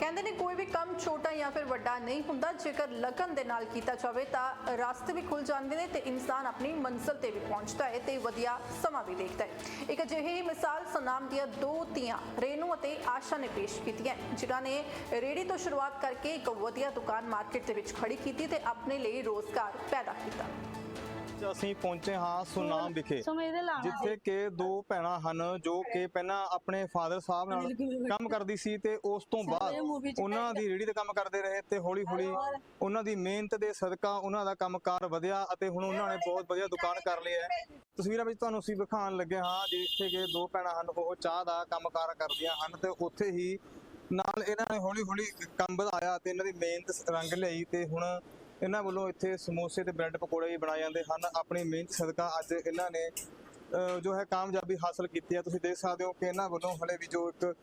ਕਹਿੰਦੇ ਨੇ ਕੋਈ ਵੀ ਕੰਮ ਛੋਟਾ ਜਾਂ ਫਿਰ ਵੱਡਾ ਨਹੀਂ ਹੁੰਦਾ, ਜੇਕਰ ਲਗਨ ਦੇ ਨਾਲ ਕੀਤਾ ਜਾਵੇ ਤਾਂ ਰਸਤੇ ਵੀ ਖੁੱਲ ਜਾਂਦੇ ਨੇ ਤੇ ਇਨਸਾਨ ਆਪਣੀ ਮੰਜ਼ਿਲ ਤੇ ਵੀ ਪਹੁੰਚਦਾ ਹੈ ਤੇ ਵਧੀਆ ਸਮਾਂ ਵੀ ਦੇਖਦਾ ਹੈ। ਇੱਕ ਅਜਿਹੀ ਮਿਸਾਲ ਸਨਾਮ ਦੀਆਂ ਦੋ ਧੀਆਂ ਰੇਨੂ ਅਤੇ ਆਸ਼ਾ ਨੇ ਪੇਸ਼ ਕੀਤੀਆਂ ਜਿਨ੍ਹਾਂ ਨੇ ਰੇੜੀ ਤੋਂ ਸ਼ੁਰੂਆਤ ਕਰਕੇ ਇੱਕ ਵਧੀਆ ਦੁਕਾਨ ਮਾਰਕੀਟ ਦੇ ਵਿੱਚ ਖੜੀ ਕੀਤੀ ਤੇ ਆਪਣੇ ਲਈ ਰੋਜ਼ਗਾਰ ਪੈਦਾ ਕੀਤਾ। ਅੱਜ ਅਸੀਂ ਪਹੁੰਚੇ ਹਾਂ ਸੁਨਾਮ ਵਿਖੇ ਲਾਣਾ ਜਿੱਥੇ ਕਿ ਦੋ ਭੈਣਾਂ ਹਨ ਜੋ ਕਿ ਪਹਿਲਾਂ ਆਪਣੇ ਫਾਦਰ ਸਾਹਿਬ ਨਾਲ ਕੰਮ ਕਰਦੀ ਸੀ ਤੇ ਉਸ ਤੋਂ ਬਾਅਦ ਉਹਨਾਂ ਦੀ ਰੇੜੀ ਤੇ ਕੰਮ ਕਰਦੇ ਰਹੇ ਤੇ ਹੌਲੀ ਹੌਲੀ ਉਹਨਾਂ ਦੀ ਮਿਹਨਤ ਦੇ ਸਦਕਾ ਉਹਨਾਂ ਦਾ ਕੰਮਕਾਰ ਵਧਿਆ ਅਤੇ ਹੁਣ ਉਹਨਾਂ ਨੇ ਬਹੁਤ ਵਧੀਆ ਦੁਕਾਨ ਕਰ ਲਈ ਹੈ। ਤਸਵੀਰਾਂ ਵਿੱਚ ਤੁਹਾਨੂੰ ਅਸੀਂ ਵਿਖਾਉਣ ਲੱਗੇ ਹਾਂ ਜਿੱਥੇ ਕਿ ਦੋ ਭੈਣਾਂ ਹਨ ਉਹ ਚਾਹ ਦਾ ਕੰਮਕਾਰ ਕਰਦੀਆਂ ਹਨ ਤੇ ਉੱਥੇ ਹੀ ਨਾਲ ਇਹਨਾਂ ਨੇ ਹੌਲੀ ਹੌਲੀ ਕੰਮ ਵਧਾਇਆ ਤੇ ਇਹਨਾਂ ਦੀ ਮਿਹਨਤ ਰੰਗ ਲਈ ਤੇ ਹੁਣ ਇਹਨਾਂ ਵੱਲੋਂ ਇੱਥੇ ਸਮੋਸੇ ਤੇ ਬ੍ਰੈਡ ਪਕੌੜੇ ਵੀ ਬਣਾਏ ਜਾਂਦੇ ਹਨ। ਆਪਣੀ ਮਿਹਨਤ ਸਦਕਾ ਅੱਜ ਇਹਨਾਂ ਨੇ ਜੋ ਹੈ ਕਾਮਯਾਬੀ ਹਾਸਲ ਕੀਤੀ ਹੈ। ਤੁਸੀਂ ਦੇਖ ਸਕਦੇ ਹੋ ਕਿ ਇਹਨਾਂ ਵੱਲੋਂ ਹਲੇ ਵੀ ਜੋ ਇੱਕ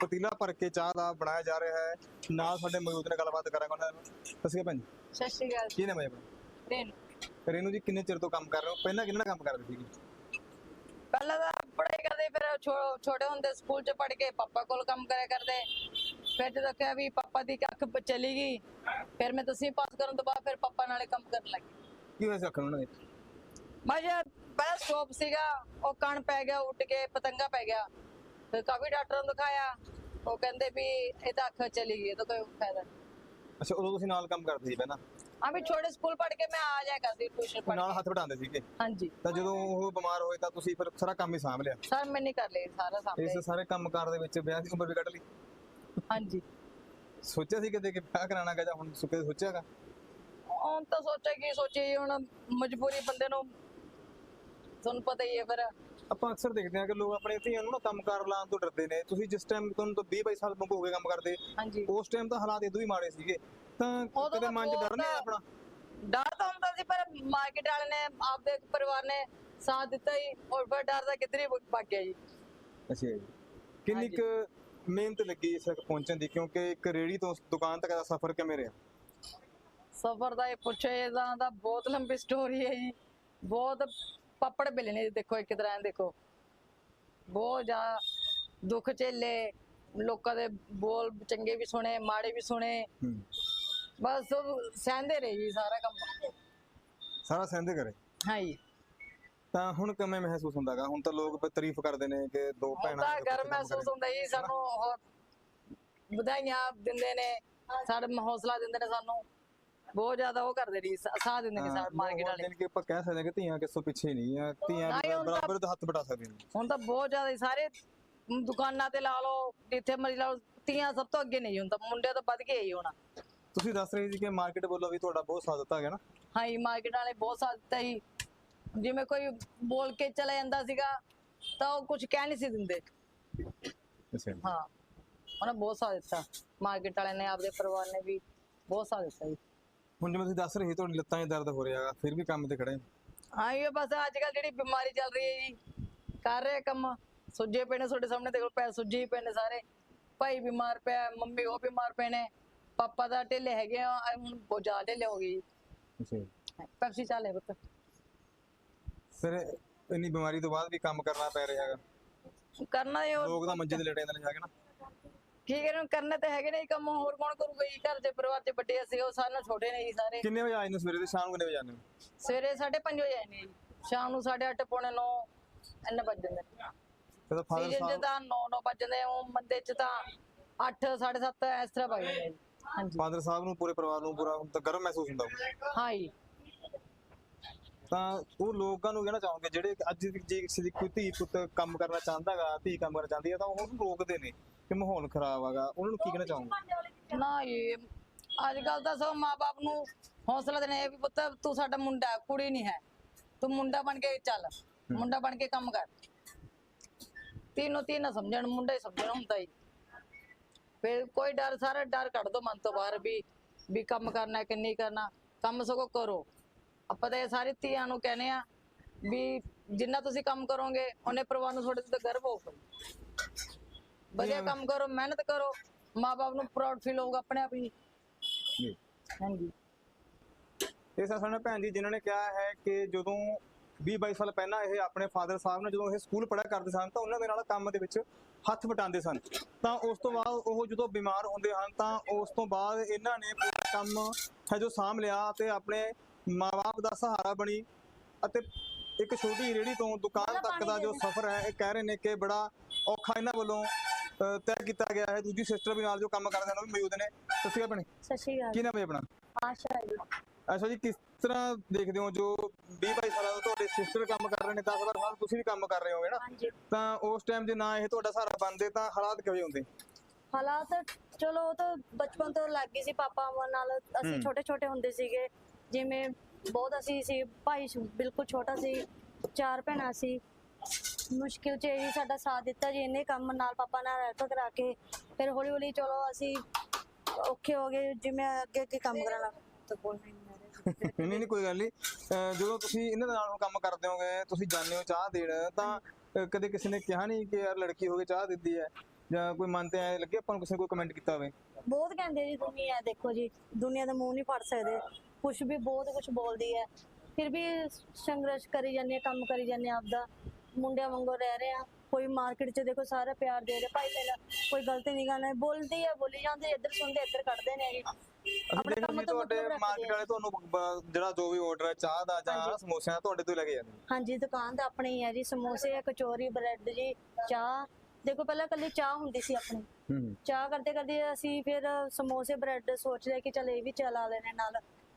ਪਤੀਲਾ ਭਰ ਕੇ ਚਾਹ ਦਾ ਬਣਾਇਆ ਜਾ ਰਿਹਾ ਹੈ। ਨਾਲ ਸਾਡੇ ਮੌਜੂਦ ਨੇ ਗੱਲਬਾਤ ਕਰਾਂਗੇ ਉਹਨਾਂ ਨਾਲ। ਸਤਿ ਸ਼੍ਰੀ ਅਕਾਲ ਜੀ। ਸਤਿ ਸ਼੍ਰੀ ਅਕਾਲ ਕੀ ਨਾਮ ਹੈ ਆਪਣਾ? ਦੇਨ ਰੇਨੂ ਜੀ ਕਿੰਨੇ ਚਿਰ ਤੋਂ ਕੰਮ ਕਰ ਰਹੇ ਹੋ? ਪਹਿਲਾਂ ਕਿੰਨਾ ਕੰਮ ਕਰਦੇ ਸੀਗੇ? ਪਹਿਲਾਂ ਤਾਂ ਪੜ੍ਹਾਈ ਕਰਦੇ ਫਿਰ ਛੋਟੇ ਹੁੰਦੇ ਸਕੂਲ 'ਚ ਪੜ੍ਹ ਕੇ ਪਾਪਾ ਕੋਲ ਕੰਮ ਕਰਿਆ ਕਰਦੇ। ਫਿਰ ਜਦੋਂ ਕਿਹਾ ਵੀ ਪਾਪਾ ਦੀ ਅੱਖ ਚਲੀ ਗਈ। ਫਿਰ ਮੈਂ ਦਸਵੀਂ ਪਾਸ ਕਰਨ ਤੋਂ ਬਾਅਦ ਫਿਰ ਪਾਪਾ ਨਾਲੇ ਕੰਮ ਕਰਨ ਲੱਗੀ ਕੀ ਹੋਇਆ ਸੀ ਅੱਖਾਂ ਨੂੰ ਉਹਨਾਂ ਦੇ ਮੈਂ ਜਦ ਪਹਿਲਾਂ ਸਟੋਪ ਸੀਗਾ ਉਹ ਕਣ ਪੈ ਗਿਆ ਉੱਡ ਕੇ ਪਤੰਗਾ ਪੈ ਗਿਆ। ਫਿਰ ਕਾਫੀ ਡਾਕਟਰਾਂ ਨੂੰ ਦਿਖਾਇਆ। ਉਹ ਕਹਿੰਦੇ ਵੀ ਇਹ ਤਾਂ ਅੱਖ ਚਲੀ ਗਈ ਇਹ ਤਾਂ ਕੋਈ ਫਾਇਦਾ ਨਹੀਂ। ਅੱਛਾ ਉਦੋਂ ਤੁਸੀਂ ਨਾਲ ਕੰਮ ਕਰਦੇ ਸੀ ਪਹਿਲਾਂ? ਹਾਂ ਵੀ ਛੋਟੇ ਸਕੂਲ ਪੜ੍ਹ ਕੇ ਮੈਂ ਆ ਜਾਇਆ ਕਰਦੀ ਟਿਊਸ਼ਨ ਪੜ੍ਹ ਨਾਲ ਕੇ। ਹੱਥ ਵਟਾਉਂਦੇ ਸੀਗੇ? ਹਾਂਜੀ। ਤਾਂ ਜਦੋਂ ਉਹ ਬਿਮਾਰ ਹੋਏ ਤਾਂ ਤੁਸੀਂ ਫਿਰ ਸਾਰਾ ਕੰਮ ਹੀ ਸਾਂਭ ਲਿਆ? ਸਰ ਮੈਂ ਨਹੀਂ ਕਰ ਲਈ ਸਾਰਾ ਸਾਹਮਣੇ ਇਸ ਸਾਰੇ ਕੰਮਕਾਰ ਦੇ ਵਿੱਚ ਵਿਆਹ ਦੀ ਉਮਰ ਵੀ ਕੱਢ ਲਈ? ਹਾਂਜੀ। ਸੋਚਿਆ ਸੀ ਕਿਤੇ ਕਿ ਵਿਆਹ ਕਰਾਣਾ ਗਾ ਜਾਂ ਹੁਣ ਸੁੱਕੇ ਸੋਚਿਆਗਾ ਹੁਣ ਤਾਂ ਸੋਚਿਆ ਕੀ ਸੋਚੀ ਹੁਣ ਮਜਬੂਰੀ ਬੰਦੇ ਨੂੰ ਤੁਹਾਨੂੰ ਪਤਾ ਹੀ ਹੈ ਫਿਰ। ਆਪਾਂ ਅਕਸਰ ਦੇਖਦੇ ਹਾਂ ਕਿ ਲੋਕ ਆਪਣੇ ਧੀਆਂ ਨੂੰ ਨਾ ਕੰਮਕਾਰ ਲਾਉਣ ਤੋਂ ਡਰਦੇ ਨੇ। ਤੁਸੀਂ ਜਿਸ ਟਾਈਮ ਤੁਹਾਨੂੰ ਤਾਂ 20 22 ਸਾਲ ਵਾਂਗੂ ਹੋ ਗਏ ਕੰਮ ਕਰਦੇ ਹਾਂਜੀ। ਉਸ ਟਾਈਮ ਤਾਂ ਹਾਲਾਤ ਇਦੋਂ ਵੀ ਮਾੜੇ ਸੀਗੇ। ਤਾਂ ਉਦੋਂ ਕਿਤੇ ਤਾਂ ਮਨ 'ਚ ਡਰ ਨਹੀਂ ਆਇਆ ਬਹੁਤ ਆਪਣਾ? ਡਰ ਤਾਂ ਹੁੰਦਾ ਸੀ ਪਰ ਮਾਰਕੀਟ ਵਾਲੇ ਨੇ ਆਪਦੇ ਪਰਿਵਾਰ ਨੇ ਸਾਥ ਦਿੱਤਾ ਹੀ ਔਰ ਫਿਰ ਡਰ ਦਾ ਕਿੱਧਰ ਹੀ ਭੱਗ ਗਿਆ ਜੀ। ਅੱਛਾ ਜੀ। ਕਿੰਨੀ ਕੁ ਮਿਹਨਤ ਲੱਗੀ ਇਸ ਤੱਕ ਪਹੁੰਚਣ ਦੀ ਕਿਉਂਕਿ ਇੱਕ ਰੇੜੀ ਤੋਂ ਦੁਕਾਨ ਤੱਕ ਦਾ ਸਫ਼ਰ ਕਿਵੇਂ ਰਿਹਾ? ਸਫਰ ਦਾ ਇਹ ਪੁੱਛੇ ਇਹਦਾ ਤਾਂ ਬਹੁਤ ਲੰਬੀ ਸਟੋਰੀ ਹੈ ਜੀ। ਬਹੁਤ ਪਾਪੜ ਬਿਲੇ ਨੇ ਦੇਖੋ ਇੱਕ ਤਰ੍ਹਾਂ ਦੇ ਦੇਖੋ। ਬਹੁਤ ਜ਼ਿਆਦਾ ਦੁੱਖ ਝੇਲੇ ਲੋਕਾਂ ਦੇ ਬੋਲ ਚੰਗੇ ਵੀ ਸੁਣੇ ਮਾੜੇ ਵੀ ਸੁਣੇ। ਬਸ ਸਹਿੰਦੇ ਰਹੇ ਜੀ ਸਾਰਾ ਕੰਮ। ਸਾਰਾ ਸਹਿੰਦੇ ਕਰੇ? ਹਾਂ ਜੀ। ਤਾਂ ਹੁਣ ਕਿਵੇਂ ਮਹਿਸੂਸ ਹੁੰਦਾਗਾ ਹੁਣ ਤਾਂ ਲੋਕ ਤਾਰੀਫ ਕਰਦੇ ਨੇ ਕਿ ਦੋ ਭੈਣਾਂ ਦੇ ਗਰ ਮਹਿਸੂਸ। ਹੁੰਦਾ ਜੀ ਸਾਨੂੰ ਉਹ ਵਧਾਈਆਂ ਦਿੰਦੇ ਨੇ ਸਾਡੇ ਹੌਸਲਾ ਦਿੰਦੇ ਨੇ ਸਾਨੂੰ। ਬਹੁਤ ਜ਼ਿਆਦਾ ਉਹ ਕਰਦੇ ਨੇ ਸਾਥ ਦਿੰਦੇ ਨੇ ਸਾਡੇ ਮਾਰਕੀਟ ਵਾਲੇ। ਕਿ ਆਪਾਂ ਕਹਿ ਸਕਦੇ ਕਿ ਧੀਆਂ ਕਿਸੋਂ ਪਿੱਛੇ ਨਹੀਂ ਆ ਧੀਆਂ ਬਰਾਬਰ ਦਾ ਹੱਥ ਬਟਾ ਸਕਦੀਆਂ ਨੇ। ਹੁਣ ਤਾਂ ਬਹੁਤ ਜ਼ਿਆਦਾ ਸਾਰੇ ਦੁਕਾਨਾਂ ਤੇ ਲਾ ਲਓ ਜਿੱਥੇ ਮਰਜ਼ੀ ਲਾ ਲਓ ਤੀਆਂ ਸਭ ਤੋਂ ਅੱਗੇ ਨਹੀਂ ਹੁੰਦਾ ਮੁੰਡੇ ਤਾਂ ਵੱਧ ਕੇ ਹੀ ਹੋਣਾ। ਤੁਸੀਂ ਦੱਸ ਰਹੇ ਸੀ ਕਿ ਮਾਰਕੀਟ ਵੱਲੋਂ ਵੀ ਤੁਹਾਡਾ ਬਹੁਤ ਸਾਥ ਦਿੱਤਾ ਗਿਆ ਨਾ? ਹਾਂ ਜੀ ਮਾਰਕੀਟ ਵਾਲੇ ਬਹੁਤ ਸਾਥ ਦਿੱਤਾ ਹੀ ਜਿਵੇਂ ਕੋਈ ਬੋਲ ਕੇ ਚਲਾ ਜਾਂਦਾ ਸੀਗਾ ਤਾਂ ਉਹ ਕੁਝ ਕਹਿ ਨਹੀਂ ਸੀ ਦਿੰਦੇ। ਅੱਛਾ ਹਾਂ। ਉਹਨੇ ਬਹੁਤ ਸਾਥ ਦਿੱਤਾ। ਮਾਰਕੀਟ ਵਾਲੇ ਨੇ ਆਪਦੇ ਪਰਿਵਾਰ ਨੇ ਵੀ ਬਹੁਤ ਸਾਥ ਦਿੱਤਾ ਜੀ। ਹੁਣ ਜਿਵੇਂ ਤੁਸੀਂ ਦੱਸ ਰਹੇ ਸੀ ਤੁਹਾਡੀ ਲੱਤਾਂ 'ਚ ਦਰਦ ਹੋ ਰਿਹਾ ਹੈਗਾ ਫਿਰ ਵੀ ਕੰਮ ਤੇ ਖੜੇ ਹੋ। ਹਾਂ ਇਹ ਬਸ ਅੱਜ ਕੱਲ ਜਿਹੜੀ ਬਿਮਾਰੀ ਚੱਲ ਰਹੀ ਹੈ ਜੀ ਕਰ ਰਹੇ ਕੰਮ। ਸੁੱਜੇ ਪਏ ਨੇ ਤੁਹਾਡੇ ਸਾਹਮਣੇ ਦੇਖੋ ਪੈ ਸੁੱਜੇ ਹੀ ਪਏ ਨੇ ਸਾਰੇ। ਭਾਈ ਬਿਮਾਰ ਪਿਆ ਮੰਮੀ ਉਹ ਬਿਮਾਰ ਪਏ ਨੇ। ਪਾਪਾ ਦਾ ਢਿੱਲੇ ਹੈਗੇ ਆ ਆਹ ਹੁਣ ਬਹੁਤ ਜ਼ਿਆਦਾ ਢਿੱਲੇ ਹੋ ਗਈ ਅੱਛਾ ਜੀ। ਪੈਪਸੀ ਚਾਲੇ ਪੁੱਤ। ਫਿਰ ਇੰਨੀ ਬਿਮਾਰੀ ਤੋਂ ਬਾਅਦ ਵੀ ਕੰਮ ਕਰਨਾ ਪੈ ਰਿਹਾ ਹੈਗਾ। ਕਰਨਾ ਹੀ ਹੋਰ ਲੋਕ ਤਾਂ ਮੰਜੇ ਤੇ ਲਟੇ ਜਾਂਦੇ ਨੇ ਜਾ ਕੇ ਨਾ। ਕੀ ਕਰਾਂ ਕਰਨਾ ਤਾਂ ਹੈਗੇ ਨੇ ਕੰਮ ਹੋਰ ਕੌਣ ਕਰੂਗਾ ਜੀ? ਘਰ ਦੇ ਪਰਿਵਾਰ ਦੇ ਵੱਡੇ ਅਸੀਂ ਉਹ ਸਾਰੇ ਨਾਲ ਛੋਟੇ ਨੇ ਜੀ ਸਾਰੇ। ਕਿੰਨੇ ਵਜੇ ਆਏ ਨੇ ਸਵੇਰੇ ਤੇ ਸ਼ਾਮ ਨੂੰ ਕਿੰਨੇ ਵਜੇ ਆਉਂਦੇ ਨੇ? ਸਵੇਰੇ 5:30 ਵਜੇ ਆਏ ਨੇ ਜੀ। ਸ਼ਾਮ ਨੂੰ 8:30 ਪੌਣੇ 9 ਇੰਨੇ ਵੱਜ ਜਾਂਦੇ ਨੇ। ਫਿਰ ਫਾਦਰ ਸੀਜ਼ਨ ਚ ਸਾਹਿਬ ਤਾਂ 9-9 ਵੱਜ ਜਾਂਦੇ ਉਹ ਮੰਦੇ ਚ ਤਾਂ 8 7:30 ਇਸ ਤਰ੍ਹਾਂ ਵੱਜ ਜਾਂਦੇ ਨੇ ਜੀ। ਹਾਂਜੀ। ਫਾਦਰ ਸਾਹਿਬ ਨੂੰ ਪੂਰੇ ਪਰਿਵਾਰ ਨੂੰ ਪੂਰਾ ਤਾਂ ਗਰਮ ਮਹਿਸੂਸ ਹੁੰਦਾ ਹੋਊ ਹਾਂ ਜੀ। ਤਾਂ ਉਹ ਲੋਕਾਂ ਨੂੰ ਕਹਿਣਾ ਚਾਹੋਗੇ ਜਿਹੜੇ ਅੱਜ ਜੇ ਕਿਸੇ ਦੀ ਕੋਈ ਧੀ ਪੁੱਤ ਕੰਮ ਕਰਨਾ ਚਾਹੁੰਦਾਗਾ ਧੀ ਕੰਮ ਕਰਨਾ ਚਾਹੁੰਦੀ ਹੈ ਤਾਂ ਉਹਨੂੰ ਰੋਕਦੇ ਨੇ ਕਿ ਮਾਹੌਲ ਖਰਾਬ ਹੈਗਾ ਉਹਨਾਂ ਨੂੰ ਕੀ ਕਹਿਣਾ ਚਾਹੋਗੇ? ਨਾ ਇਹ ਅੱਜ ਕੱਲ ਤਾਂ ਸਭ ਮਾਪੇ ਨੂੰ ਹੌਸਲਾ ਦੇਣਾ ਇਹ ਵੀ ਪੁੱਤ ਤੂੰ ਸਾਡਾ ਮੁੰਡਾ ਹੈ, ਕੁੜੀ ਨਹੀਂ ਹੈ। ਤੂੰ ਮੁੰਡਾ ਬਣ ਕੇ ਚੱਲ ਮੁੰਡਾ ਬਣ ਕੇ ਕੰਮ ਕਰ। ਤੀਨੋਂ ਤੀਨ ਨਾ ਸਮਝਣ ਮੁੰਡਾ ਹੀ ਸਮਝਣਾ ਹੁੰਦਾ ਹੀ ਫਿਰ ਕੋਈ ਡਰ ਸਾਰਾ ਡਰ ਕੱਢ ਦੋ ਮਨ ਤੋਂ ਬਾਹਰ ਵੀ ਵੀ ਕੰਮ ਕਰਨਾ ਕਿ ਨਹੀਂ ਕਰਨਾ। ਕੰਮ ਸਗੋਂ ਕਰੋ। ਆਪਾਂ ਤਾਂ ਇਹ ਸਾਰੀ ਧੀਆਂ ਨੂੰ ਕਹਿੰਦੇ ਆ ਵੀ ਜਿੰਨਾ ਤੁਸੀਂ ਕੰਮ ਕਰੋਗੇ ਉਹਨੇ ਪਰਿਵਾਰ ਨੂੰ ਤੁਹਾਡੇ ਤੇ ਗਰਵ ਹੋਊਗਾ। ਵਧੀਆ ਕੰਮ ਕਰੋ ਮਿਹਨਤ ਕਰੋ ਮਾਪੇ ਨੂੰ ਪ੍ਰਾਊਡ ਫੀਲ ਹੋਊਗਾ ਆਪਣੇ ਆਪ ਹੀ। ਜੀ। ਹਾਂਜੀ। ਇਹ ਸਾਡੇ ਭੈਣ ਜੀ ਜਿਨ੍ਹਾਂ ਨੇ ਕਿਹਾ ਹੈ ਕਿ ਜਦੋਂ 20 22 ਸਾਲ ਪਹਿਲਾਂ ਇਹ ਆਪਣੇ ਫਾਦਰ ਸਾਹਿਬ ਨਾਲ ਜਦੋਂ ਇਹ ਸਕੂਲ ਪੜ੍ਹਿਆ ਕਰਦੇ ਸਨ ਤਾਂ ਉਹਨਾਂ ਦੇ ਨਾਲ ਕੰਮ ਦੇ ਵਿੱਚ ਹੱਥ ਵਟਾਉਂਦੇ ਸਨ। ਤਾਂ ਉਸ ਤੋਂ ਬਾਅਦ ਉਹ ਜਦੋਂ ਬਿਮਾਰ ਹੁੰਦੇ ਹਨ ਤਾਂ ਉਸ ਤੋਂ ਬਾਅਦ ਇਹਨਾਂ ਨੇ ਕੰਮ ਹੈ ਜੋ ਸਾਂਭ ਲਿਆ ਤੇ ਆਪਣੇ ਮਾਪੇ ਦਾ ਸਹਾਰਾ ਬਣੀ ਅਤੇ ਇੱਕ ਛੋਟੀ ਰੇੜੀ ਤੋਂ ਦੁਕਾਨ ਤੱਕ ਦਾ ਜੋ ਸਫ਼ਰ ਹੈ ਇਹ ਕਹਿ ਰਹੇ ਨੇ ਕਿ ਬੜਾ ਔਖਾ ਇਹਨਾਂ ਵੱਲੋਂ ਤੈਅ ਕੀਤਾ ਗਿਆ ਹੈ। ਦੂਜੀ ਸਿਸਟਰ ਵੀ ਨਾਲ ਜੋ ਕੰਮ ਕਰਦੇ ਹਨ ਉਹ ਵੀ ਮੌਜੂਦ ਨੇ। ਤੁਸੀਂ ਆਪਣੇ ਸਤਿ ਸ਼੍ਰੀ ਅਕਾਲ। ਕੀ ਨਾਮ ਹੈ ਆਪਣਾ? ਆਸ਼ਾ ਜੀ। ਅੱਛਾ ਜੀ ਕਿਸ ਤਰ੍ਹਾਂ ਦੇਖਦੇ ਹੋ ਜੋ 20 22 ਸਾਲਾਂ ਤੋਂ ਤੁਹਾਡੇ ਸਿਸਟਰ ਕੰਮ ਕਰ ਰਹੇ ਨੇ 10 12 ਸਾਲ ਤੁਸੀਂ ਵੀ ਕੰਮ ਕਰ ਰਹੇ ਹੋਗੇ ਨਾ? ਤਾਂ ਉਸ ਟਾਈਮ ਜੇ ਨਾ ਇਹ ਤੁਹਾਡਾ ਸਹਾਰਾ ਬਣਦੇ ਤਾਂ ਹਾਲਾਤ ਜਿਹੇ ਹੁੰਦੇ? ਹਾਲਾਤ ਚਲੋ ਉਹ ਤਾਂ ਬਚਪਨ ਤੋਂ ਲੱਗ ਗਈ ਸੀ ਪਾਪਾ ਨਾਲ। ਅਸੀਂ। ਛੋਟੇ ਛੋਟੇ ਹੁੰਦੇ ਸੀਗੇ। ਜਿਵੇਂ ਬਹੁਤ ਅਸੀਂ ਸੀ ਭਾਈ ਬਿਲਕੁਲ ਛੋਟਾ ਸੀ ਚਾਰ ਭੈਣਾਂ ਸੀ। ਮੁਸ਼ਕਿਲ 'ਚ ਹੀ ਸਾਡਾ ਸਾਥ ਦਿੱਤਾ ਜੀ ਇਹਨੇ ਕੰਮ ਨਾਲ ਪਾਪਾ ਨਾਲ ਹੈਲਪ ਕਰਾ ਕੇ। ਫਿਰ ਹੌਲੀ ਹੌਲੀ ਚਲੋ ਅਸੀਂ ਔਖੇ ਹੋ ਗਏ ਜਿਵੇਂ ਅੱਗੇ ਅੱਗੇ ਕੰਮ ਤਾਂ ਹੀ ਨਹੀਂ। ਨਹੀਂ ਨਹੀਂ ਕੋਈ ਗੱਲ ਨਹੀਂ। ਜਦੋਂ ਤੁਸੀਂ ਇਹਨਾਂ ਦੇ ਨਾਲ ਕੰਮ ਕਰਦੇ ਹੋਗੇ ਤੁਸੀਂ ਜਾਂਦੇ ਹੋ ਚਾਹ ਦੇਣ ਤਾਂ ਕਦੇ ਕਿਸੇ ਨੇ ਕਿਹਾ ਨਹੀਂ ਕਿ ਯਾਰ ਲੜਕੀ ਹੋ ਕੇ ਚਾਹ ਦਿੰਦੀ ਹੈ? ਜਾਂ ਕੋਈ ਮਨ ਤੇ ਐ ਲੱਗੇ ਆਪਾਂ ਨੂੰ ਕਿਸੇ ਕੋਈ ਕਮੈਂਟ ਕੀਤਾ ਹੋਵੇ? ਬਹੁਤ ਕਹਿੰਦੇ ਜੀ ਦੁਨੀਆ ਦੇਖੋ ਜੀ ਦੁਨੀਆ ਦਾ ਮੂੰਹ ਨਹੀਂ ਫੜ ਸਕਦੇ। ਕੁਝ ਵੀ ਬਹੁਤ ਕੁਝ ਬੋਲਦੀ ਹੈ। ਫਿਰ ਵੀ ਸੰਘਰਸ਼ ਕਰੀ ਜਾਂਦੇ ਹਾਂ ਕੰਮ ਕਰੀ ਜਾਂਦੇ ਹਾਂ ਆਪਦਾ। ਮੁੰਡਿਆਂ ਵਾਂਗੂ ਰਹਿ ਰਹੇ ਆ ਕੋਈ ਮਾਰਕੀਟ 'ਚ ਦੇਖੋ ਸਾਰੇ ਪਿਆਰ ਦੇ ਰਹੇ ਭਾਈ ਪਹਿਲਾਂ ਕੋਈ ਗਲਤੀ ਨਹੀਂ ਕਰਨਾ। ਬੋਲਦੀ ਹੈ ਬੋਲੀ ਜਾਂਦੇ ਇੱਧਰ ਸੁਣਦੇ ਇੱਧਰ ਕੱਢਦੇ ਨੇ ਜੀ ਆਪਣੇ ਕੰਮ ਤੋਂ ਤੁਹਾਡੇ ਮਾਰਕੀਟ ਆ। ਵਾਲੇ ਤੁਹਾਨੂੰ ਬ- ਜਿਹੜਾ ਜੋ ਵੀ ਆਰਡਰ ਹੈ ਚਾਹ ਦਾ ਜਾਂ ਸਮੋਸਿਆਂ ਦਾ ਤੁਹਾਡੇ ਤੋਂ ਹੀ ਲੈ ਕੇ ਜਾਂਦੇ ਨੇ। ਹਾਂਜੀ ਦੁਕਾਨ ਤਾਂ ਆਪਣੀ ਹੀ ਹੈ ਜੀ। ਸਮੋਸੇ ਕਚੋਰੀ ਬ੍ਰੈਡ ਜੀ ਚਾਹ। ਦੇਖੋ ਪਹਿਲਾਂ ਕੱਲੀ ਚਾਹ ਹੁੰਦੀ ਸੀ ਆਪਣੀ। ਚਾਹ ਕਰਦੇ ਕਰਦੇ ਅਸੀਂ ਫਿਰ ਸਮੋਸੇ ਬ੍ਰੈਡ ਸੋਚ ਲਿਆ ਕਿ ਚਲ ਇਹ ਵੀ ਚਲਾ ਲੈਣੇ ਨਾਲ।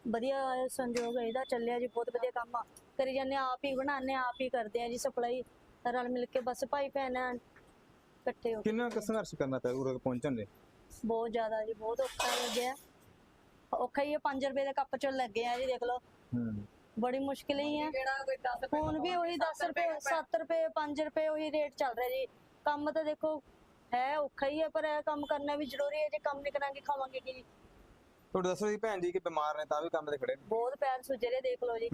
ਵਧੀਆ ਸੰਜੋਗ ਹੈ ਇਹਦਾ ਚੱਲਿਆ ਜੀ ਬਹੁਤ ਵਧੀਆ ਕੰਮ ਆ। ਕਰੀ ਜਾਂਦੇ ਆਪ ਹੀ ਬਣਾਉਂਦੇ ਆਪ ਹੀ ਕਰਦੇ ਆ ਜੀ ਸਪਲਾਈ। ਰਲ ਮਿਲ ਕੇ ਬਸ ਭਾਈ ਭੈਣ ਆ, ਇਕੱਠੇ ਹੋ ਕੇ। ਕਿੰਨਾ ਕੁ ਸੰਘਰਸ਼ ਕਰਨਾ ਪਿਆ ਉਰੇ ਪਹੁੰਚਣ ਲਈ? ਬਹੁਤ ਜ਼ਿਆਦਾ ਜੀ ਬਹੁਤ ਔਖਾ ਲੱਗਿਆ ਔਖਾ ਹੀ 5 ਰੁਪਏ ਦੇ ਕੱਪ ਚ ਲੱਗੇ ਆ ਜੀ ਦੇਖ ਲਓ। ਹੂੰ। ਬੜੀ ਮੁਸ਼ਕਿਲ ਹੀ ਹੈ ਕਿਹੜਾ ਕੋਈ 10 ਰੁਪਏ ਹੁਣ ਵੀ ਉਹੀ 10 ਰੁਪਏ 7 ਰੁਪਏ 5 ਰੁਪਏ ਉਹੀ ਰੇਟ ਚੱਲ ਰਿਹਾ ਜੀ। ਕੰਮ ਤਾਂ ਦੇਖੋ ਹੈ ਔਖਾ ਹੀ ਹੈ ਪਰ ਇਹ ਕੰਮ ਕਰਨਾ ਵੀ ਜ਼ਰੂਰੀ ਹੈ। ਜੇ ਕੰਮ ਨਹੀਂ ਕਰਾਂਗੇ ਖਾਵਾਂਗੇ ਕੀ? ਤੁਹਾਡੇ ਦੱਸੋ ਜੀ ਭੈਣ ਜੀ ਕਿ ਬਿਮਾਰ ਨੇ ਤਾਂ ਵੀ ਕੰਮ ਤੇ ਖੜੇ ਨੇ। ਬਹੁਤ ਪੈਰ ਸੁਜਰੇ ਦੇਖ ਲਓ ਜੀ।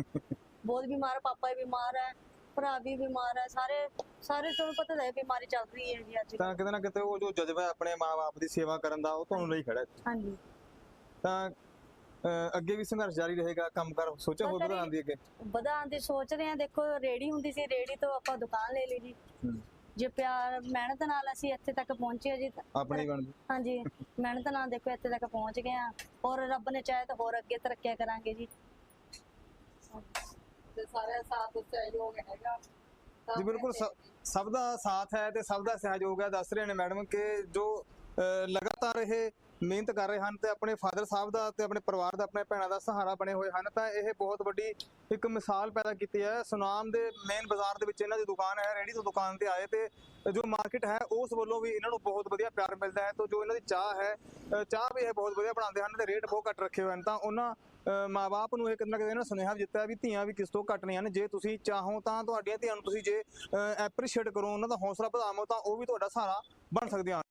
ਬਹੁਤ ਬਿਮਾਰ ਪਾਪਾ ਵੀ ਬਿਮਾਰ ਹੈ ਭਰਾ ਵੀ ਬਿਮਾਰ ਹੈ ਸਾਰੇ ਸਾਰੇ ਤੁਹਾਨੂੰ ਪਤਾ ਤਾਂ ਹੈ ਬਿਮਾਰੀ ਚੱਲ ਰਹੀ ਹੈ ਜੀ ਅੱਜ। ਤਾਂ ਕਿਤੇ ਨਾ ਕਿਤੇ ਉਹ ਜੋ ਜਜ਼ਬਾ ਹੈ ਆਪਣੇ ਮਾਪੇ ਦੀ ਸੇਵਾ ਕਰਨ ਦਾ ਉਹ ਤੁਹਾਨੂੰ ਲਈ ਖੜਾ ਹੈ। ਹਾਂਜੀ। ਤਾਂ ਅਹ, ਅੱਗੇ ਵੀ ਸੰਘਰਸ਼ ਜਾਰੀ ਰਹੇਗਾ ਕੰਮ ਕਰ ਸੋਚਿਆ ਹੋਰ ਵਧਾਉਣ ਦੀ ਅੱਗੇ। ਵਧਾਉਣ ਦੀ ਸੋਚ ਰਹੇ ਹਾਂ। ਦੇਖੋ ਰੇੜੀ ਹੁੰਦੀ ਸੀ ਰੇੜੀ ਤੋਂ ਆਪਾਂ ਦੁਕਾਨ ਲੈ ਲਈ ਜੀ। ਜੇ ਪਿਆਰ ਮਿਹਨਤ ਨਾਲ ਅਸੀਂ ਇੱਥੇ ਤੱਕ ਪਹੁੰਚੇ ਜੀ। ਆਪਣੀ ਬਣ ਹਾਂਜੀ ਮਿਹਨਤ ਨਾਲ ਦੇਖੋ ਇੱਥੇ ਤੱਕ ਪਹੁੰਚ ਗਏ ਆ। ਔਰ ਰੱਬ ਨੇ ਚਾਹੇ ਤਾਂ ਹੋਰ ਅੱਗੇ ਤਰੱਕੀਆਂ ਕਰਾਂਗੇ ਜੀ। ਤੇ ਸਾਰੇ ਸਾਥ ਸਹਿਯੋਗ ਹੈਗਾ। ਜੀ ਬਿਲਕੁਲ ਸਭ ਦਾ ਸਾਥ ਹੈ ਤੇ ਸਭ ਦਾ ਸਹਿਯੋਗ ਹੈ। ਦੱਸ ਰਹੇ ਨੇ ਮੈਡਮ ਕਿ ਜੋ ਲਗਾਤਾਰ ਇਹ ਮਿਹਨਤ ਕਰ ਰਹੇ ਹਨ ਤੇ ਆਪਣੇ ਫਾਦਰ ਸਾਹਿਬ ਦਾ ਤੇ ਆਪਣੇ ਪਰਿਵਾਰ ਦਾ, ਆਪਣੇ ਭੈਣਾਂ ਦਾ ਸਹਾਰਾ ਬਣੇ ਹੋਏ ਹਨ। ਤਾਂ ਇਹ ਬਹੁਤ ਵੱਡੀ ਇੱਕ ਮਿਸਾਲ ਪੈਦਾ ਕੀਤੀ ਹੈ। ਸੁਨਾਮ ਦੇ ਮੇਨ ਬਾਜ਼ਾਰ ਦੇ ਵਿੱਚ ਇਹਨਾਂ ਦੀ ਦੁਕਾਨ ਹੈ ਰੇੜੀ ਤੋਂ ਦੁਕਾਨ ਤੇ ਆਏ ਤੇ ਜੋ ਮਾਰਕੀਟ ਹੈ, ਉਸ ਵੱਲੋਂ ਵੀ ਇਹਨਾਂ ਨੂੰ ਬਹੁਤ ਵਧੀਆ ਪਿਆਰ ਮਿਲਦਾ ਹੈ। ਤਾਂ ਜੋ ਇਹਨਾਂ ਦੀ ਚਾਹ ਹੈ ਚਾਹ ਵੀ ਇਹ ਬਹੁਤ ਵਧੀਆ ਬਣਾਉਂਦੇ ਹਨ ਤੇ ਰੇਟ ਬਹੁਤ ਘੱਟ ਰੱਖੇ ਹੋਏ ਹਨ। ਤਾਂ ਉਹਨਾਂ ਮਾਪੇ ਨੂੰ ਇਹ ਕਿਤੇ ਨਾ ਕਿਤੇ ਇਹਨਾਂ ਸੁਨੇਹਾ ਵੀ ਦਿੱਤਾ ਵੀ ਧੀਆਂ ਵੀ ਕਿਸ ਤੋਂ ਘੱਟ ਨਹੀਂ ਹਨ। ਜੇ ਤੁਸੀਂ ਚਾਹੋ ਤਾਂ ਤੁਹਾਡੀਆਂ ਧੀਆਂ ਨੂੰ ਤੁਸੀਂ ਜੇ ਐਪਰੀਸ਼ੀਏਟ ਕਰੋ, ਉਹਨਾਂ ਦਾ ਹੌਸਲਾ ਵਧਾਵੋ ਤਾਂ ਉਹ ਵੀ ਤੁਹਾਡਾ ਸਹਾਰਾ ਬਣ ਸਕਦੇ ਹਨ।